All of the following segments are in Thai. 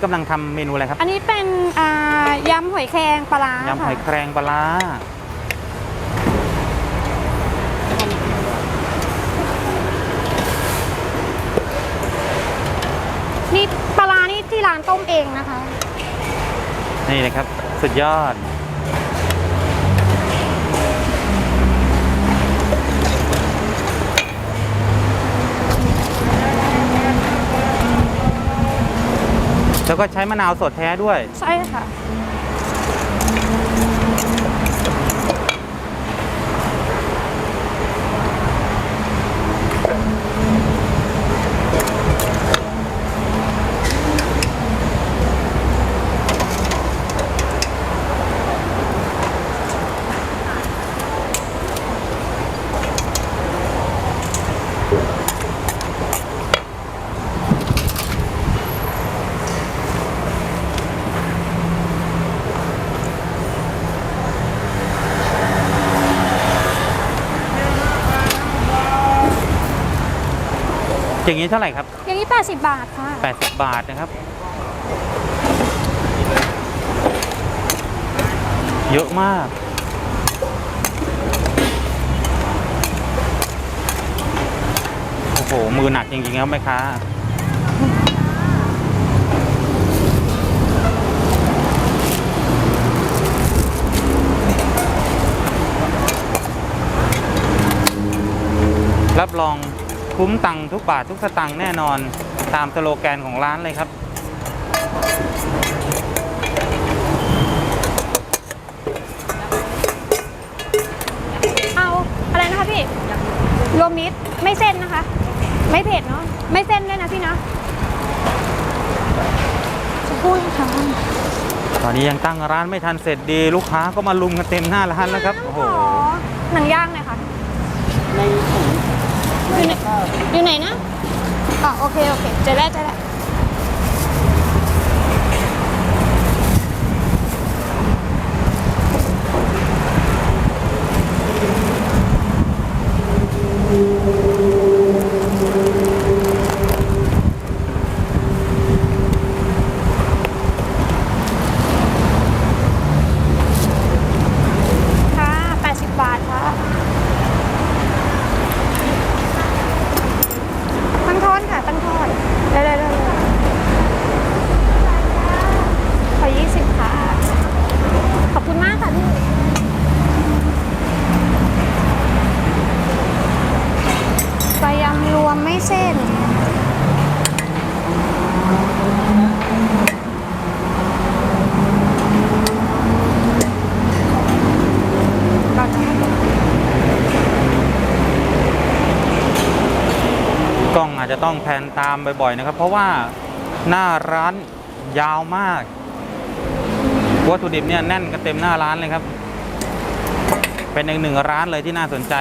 อันนี้กำลังทำเมนูอะไรครับอันนี้เป็นอ่ายำหอยแครงปลาร้ายำหอยค่ะแครงปลาร้านี่ปลาร้านี่ที่ร้านต้มเองนะคะ นี่เลยครับ สุดยอด แล้วก็ใช้มะนาวสดแท้ด้วย ใช่ค่ะ อย่างนี้เท่าไหร่ครับ อย่างนี้ 80 บาทค่ะ 80 บาทนะครับ เยอะมาก โอ้โห มือหนักจริงๆครับแม่ค้า คุ้มตังค์ทุกบาททุกสตังค์แน่นอนตามสโลแกนของร้านเลยครับ เอาอะไรนะคะพี่รวมมิตรไม่เส้นนะคะ ไม่เผ็ดเนาะไม่เส้นด้วยนะพี่นะจะพูดค่ะตอนนี้ยังตั้งร้านไม่ทันเสร็จดี ลูกค้าก็มาลุมกันเต็มหน้าร้านแล้วครับโอ้โหหนังย่างเลยค่ะในถุง อยู่ไหนอยู่ไหนนะอ๋อโอเค โอเค เจอแล้วเจอแล้ว ค่ะ 80 บาทค่ะ ตั้งทอนค่ะ ตั้งทอนเร็วๆเร็วๆขอยี่สิบค่ะ ขอบคุณมากค่ะพี่ปลายำรวมไม่เส้น กล้องอาจจะ ต้องแพนตามบ่อยๆนะครับ เพราะว่าหน้าร้านยาวมาก วัตถุดิบเนี่ยแน่นกันเต็มหน้าร้านเลยครับ เป็นอีกหนึ่งร้านเลยที่น่าสนใจ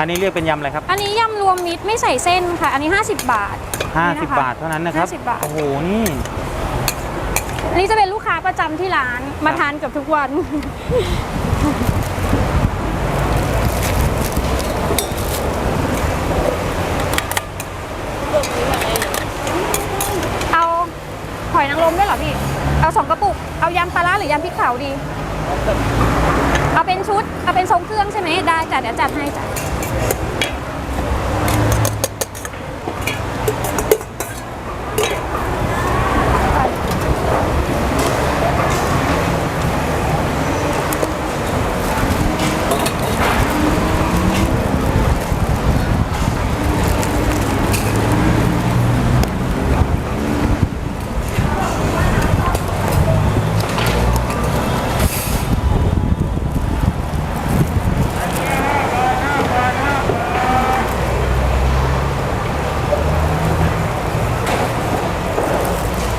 อันนี้เรียกเป็นยำอะไรครับ อันนี้ยำรวมมิตรไม่ใส่เส้นค่ะ อันนี้ 50 บาท50 บาทเท่านั้นนะครับ 50 บาท โอ้โห นี่ อันนี้จะเป็นลูกค้าประจำที่ร้านมาครับทานเกือบทุกวัน เอาหอยนางรมด้วยเหรอพี่ เอาสองกระปุก เอายำปลาร้าหรือยำพริกเผาดี เอาเป็นชุด เอาเป็นทรงเครื่องใช่ไหมได้จ้ะเดี๋ยวจัดให้จ้ะ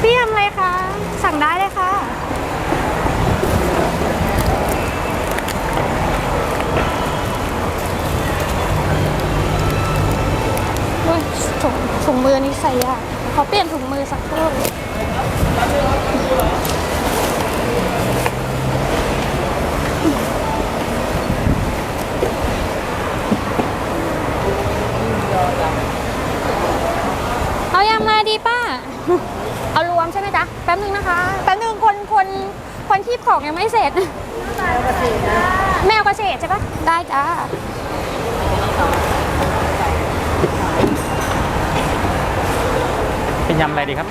พี่ทำอะไรคะ สั่งได้เลยค่ะ โอ้ย ถุงถุงมือนี่ใส่ยากขอเปลี่ยนถุงมือสักครู่เอายำมาดีป้า เอารวมใช่ไหมจ๊ะ แป๊บนึงนะคะ แป๊บนึงคนคนคนคีบของยังไม่เสร็จ แมวกระเฉดใช่ปะได้จ้า เป็นยำอะไรดีครับ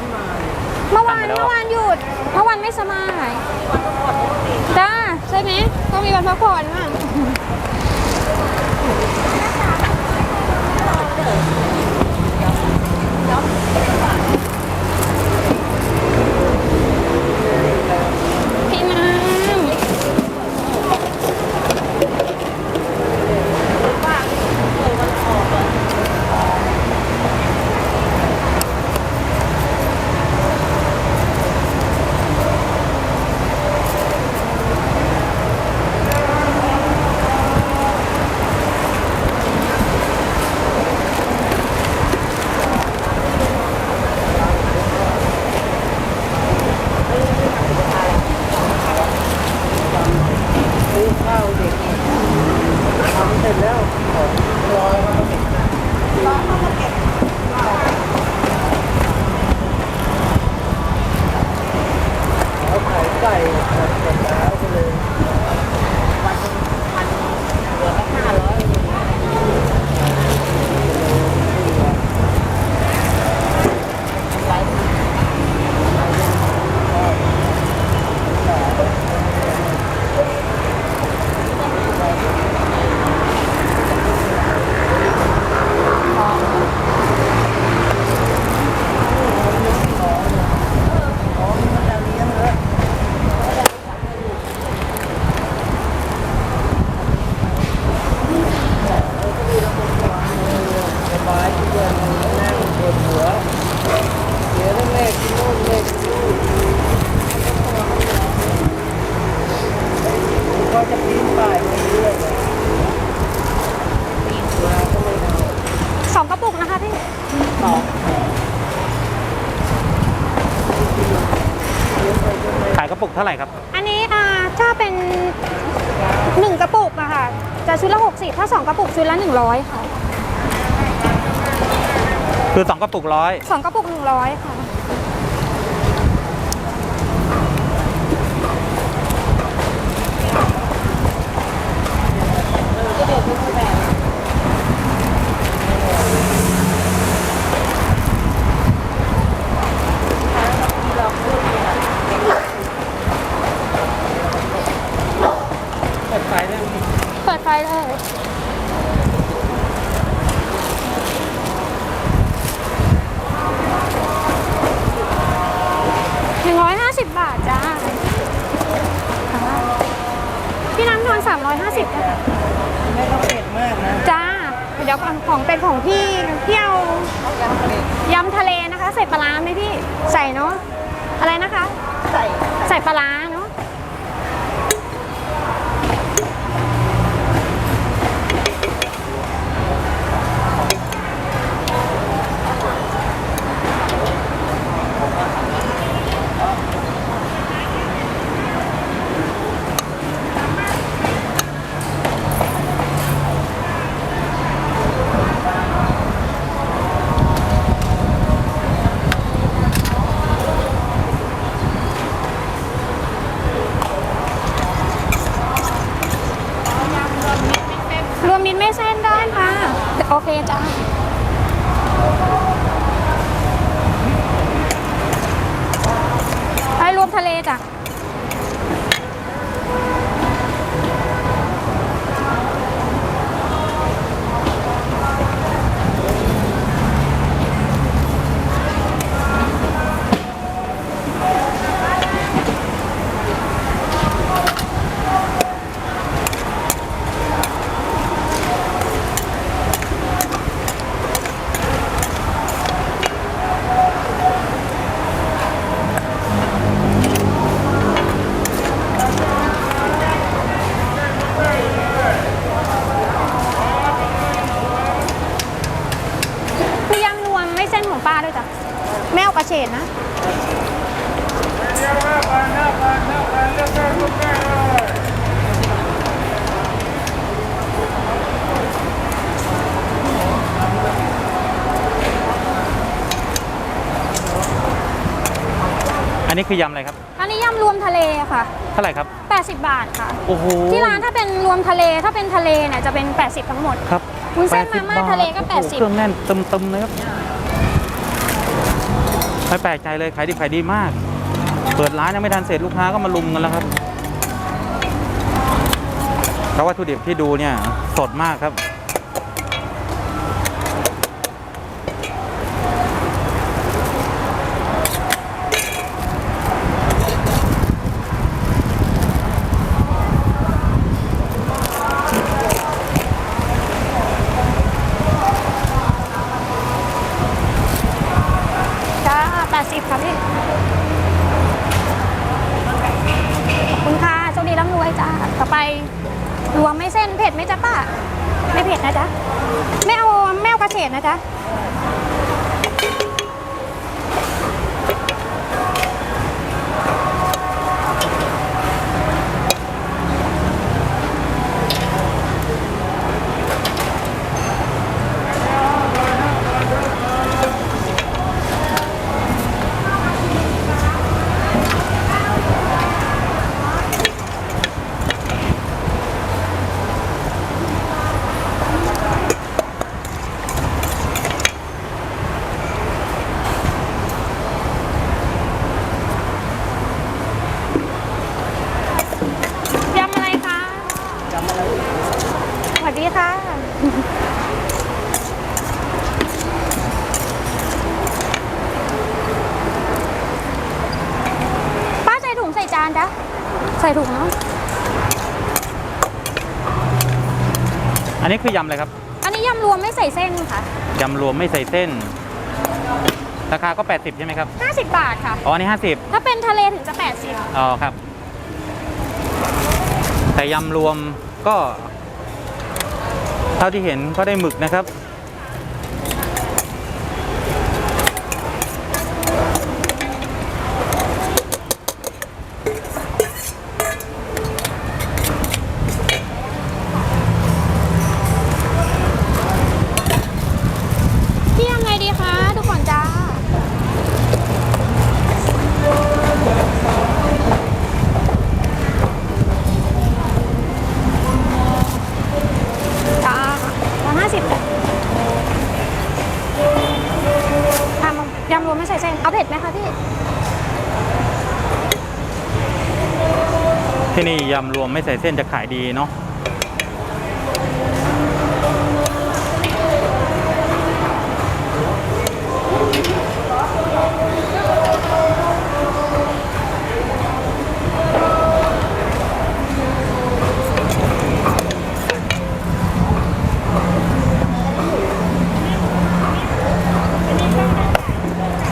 เมื่อวานสั่งไปแล้วเมื่อวานหยุด เมื่อวานไม่สมายจ้าใช่ไหมต้องมีวันพักผ่อนมั่งพี่น้ำ ซื้อข้าวเด็กทำเสร็จแล้วของรอแล้วก็เก็บรอเขามาเก็บเอาไข่ไก่เสร็จแล้วไปเลยวันหนึ่งพันเหลือแค่ห้าร้อยของมันจะเลี้ยงเลย สบายที่เดินนั่งปวดหัวเดี๋ยวต้องเลขที่นู่นเลขที่นี่เขาจะปีนป่ายมาเรื่อยเลยมาก็ไม่เอา สองกระปุกนะคะพี่ ต่อขายกระปุกเท่าไหร่ครับ อันนี้อ่าถ้าเป็นหนึ่งกระปุกอะค่ะ จะชุดละ60ถ้าสองกระปุกชุดละ100ค่ะ คือ2กระปุกร้อยสองกระปุก100ค่ะ เปิดไฟได้ไหม เปิดไฟเลย หนึ่งร้อยห้าสิบบาทจ้าค่ะพี่น้ำนอนสามร้อยห้าสิบจ้ะไม่ต้องเผ็ดมากนะจ้า เดี๋ยวของของเป็นของพี่พี่เอายำทะเลนะคะ ใส่ปลาร้าไหมพี่ ใส่เนาะ อะไรนะคะ ใส่ ใส่ปลาร้า นนี้คือยำอะไรครับ อันนี้ยำรวมทะเลค่ะ เท่าไหร่ครับ 80 บาทค่ะ โอ้โหที่ร้านถ้าเป็นรวมทะเลถ้าเป็นทะเลเนี่ยจะเป็น 80 ทั้งหมดครับวุ้นเส้นมาม่า80ทะเลก็โอ้โห80 เครื่องแน่นเติมๆเลยครับไม่แปลกใจเลยขายดีขายดีมาก เปิดร้านยังไม่ทันเสร็จลูกค้าก็มาลุมกันแล้วครับเพราะวัตถุดิบที่ดูเนี่ยสดมากครับ จ้า 80 ค่ะพี่ ขอบคุณค่ะโชคดีร่ำรวยจ้า ต่อไปรวมไม่เส้นเผ็ดไหมจ๊ะป้า ไม่เผ็ดนะจ๊ะ ไม่เอาไม่เอากระเฉดนะจ๊ะ ยำอะไรคะยำอะไรสวัสดีค่ะ ป้าใส่ถุงใส่จานจ้ะ ใส่ถุงเนาะอันนี้คือยำอะไรครับ อันนี้ยำรวมไม่ใส่เส้นค่ะ ยำรวมไม่ใส่เส้น ราคาก็ 80 ใช่ไหมครับ 50 บาทค่ะ อ๋ออันนี้50ถ้าเป็นทะเลถึงจะ80อ๋อครับ แต่ยำรวมก็ เท่าที่เห็นก็ได้หมึกนะครับ ยำรวมไม่ใส่เส้นจะขายดีเนาะ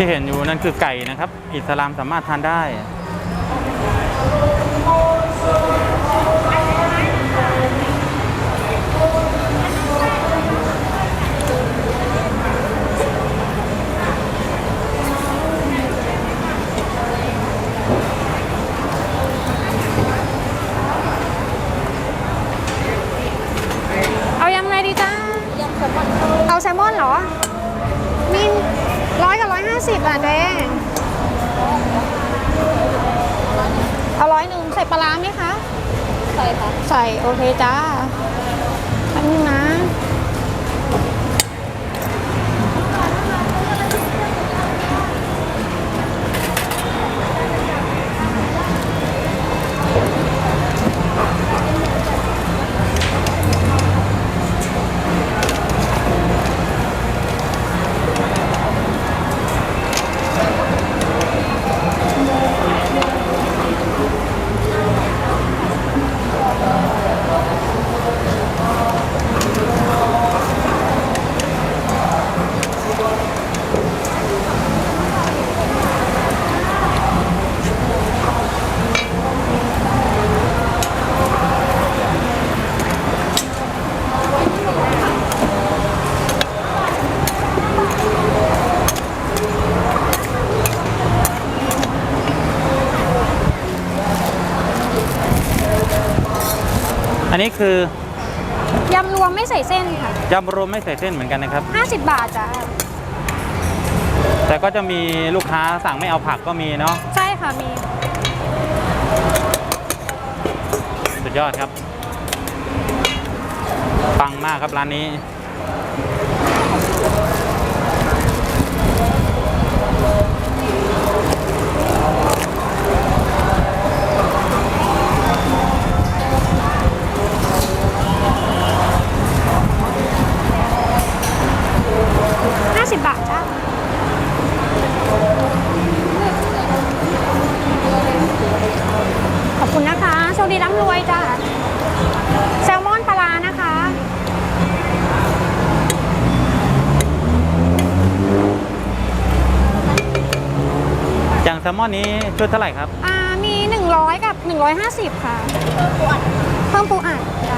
ที่เห็นอยู่นั่นคือไก่นะครับ อิสลามสามารถทานได้ เอายำอะไรดีจ้า เอาแซลมอนเหรอ มีร้อยกับร้อยห้าสิบอะเจ๊เอาร้อยหนึ่งใส่ปลาร้าไหมคะ ใส่ค่ะ ใส่โอเคจ้าไปป๊บนึงนะ นนี้คือยำรวมไม่ใส่เส้นค่ะ ยำรวมไม่ใส่เส้นเหมือนกันนะครับ 50 บาทจ้ะแต่ก็จะมีลูกค้าสั่งไม่เอาผักก็มีเนาะใช่ค่ะมี สุดยอดครับ ปังมากครับร้านนี้ 50บาทจ้ะขอบคุณนะคะโชคดีร่ำรวยจ้ะแซลมอนปลาร้านะคะ อย่างแซลมอนนี้ชุดเท่าไหร่ครับ อ่า มี 100 กับ 150 ค่ะ เพิ่มปูอัดจ้ะใคร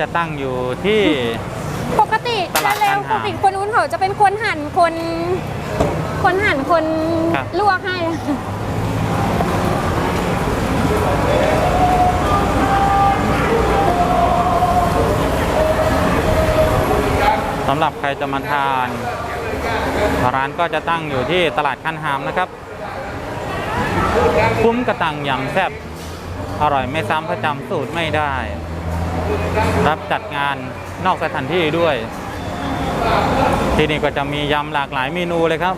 จะตั้งอยู่ที่ ปกติตลาดเร็วการปหากติคนนู้นเขาจะเป็นคนหั่นคน คนหั่นคนครับ ลวกให้ สำหรับใครจะมาทาน ร้านก็จะตั้งอยู่ที่ตลาดคันหามนะครับ คุ้มกระตังยำแซ่บอร่อยไม่ซ้ำประจำสูตรไม่ได้ รับจัดงานนอกสถานที่ด้วย ที่นี่ก็จะมียำหลากหลายเมนูเลยครับ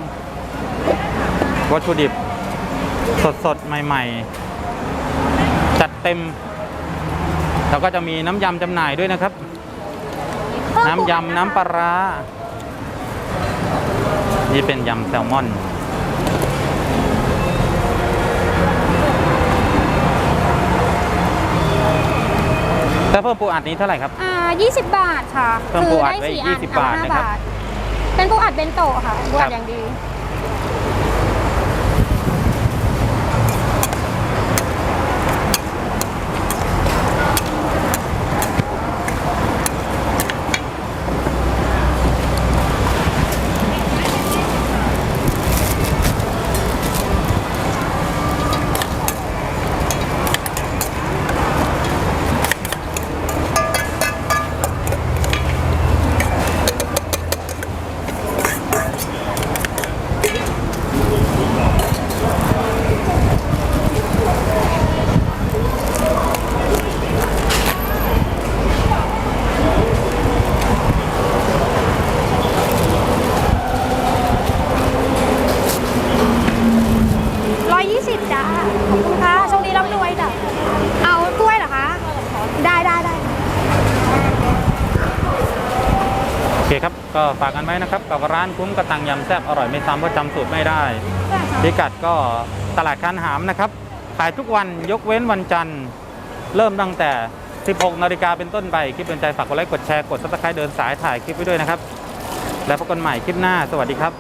วัตถุดิบ สดๆ ใหม่ ๆ จัดเต็ม แล้วก็จะมีน้ำยำจำหน่ายด้วยนะครับ น้ำยำน้ำปลาร้านี่เป็นยำแซลมอน เพิ่มปูอัดนี้เท่าไหร่ครับ อ่า20 บาทค่ะเพิ่มปูอัดไว้สี่อัน20เอบาทห้นะครับ เป็นปูอัดเบนโตะค่ะปูอัครัดบอย่างดี 120 จ้า ขอบคุณค่ะโชคดีร่ำรวยจ้ะ เอากล้วยเหรอคะ ได้ได้ได้ โอเคครับ ก็ ฝากกันไว้นะครับ กับร้านคุ้มกระตังยำแซ่บอร่อยไม่ซ้ำเพราะจำสูตรไม่ได้ พิกัดก็ตลาดคันหามนะครับ ขายทุกวันยกเว้นวันจันทร์ เริ่มตั้งแต่ 16 นาฬิกาเป็นต้นไป คลิปเป็นใจฝากกดไลค์กดแชร์กดซับสไครต์เดินสายถ่ายคลิปไว้ด้วยนะครับ แล้วพบกันใหม่คลิปหน้า สวัสดีครับ